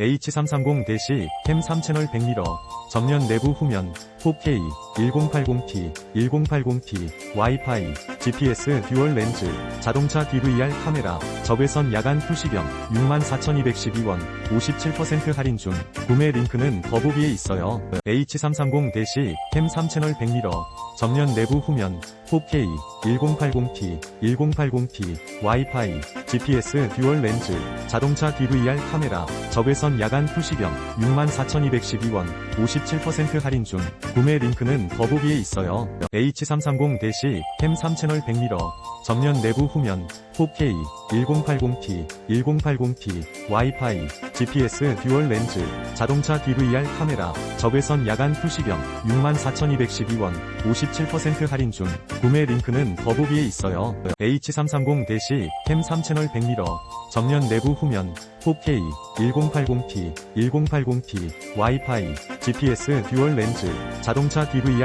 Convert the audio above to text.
H330 캠 3채널 100mm, 전면 내부 후면, 4K, 1080p, 1080p, 와이파이, GPS 듀얼 렌즈, 자동차 DVR 카메라, 적외선 야간 표시병, 64,212원, 57% 할인 중, 구매 링크는 더보기에 있어요. H330 캠 3채널 100mm, 전면 내부 후면, 4K, 1080p, 1080p, 와이파이, GPS 듀얼 렌즈, 자동차 DVR 카메라, 적외선 야간 표시병, 64,212원, 57% 할인 중, 구매 링크는 더보기에 있어요. H330 캠 3채널 100mm, 전면 내부 후면, 4K, 1080p, 1080p, 와이파이, GPS 듀얼 렌즈, 자동차 DVR 카메라, 적외선 야간 표시병, 64,212원, 57% 할인 중, 구매 링크는 더보기에 있어요. H330 캠 3채널 100mm, 전면 내부 후면, 4K, 1080p, 1080p, 와이파이, GPS 듀얼 렌즈, 자동차 DVR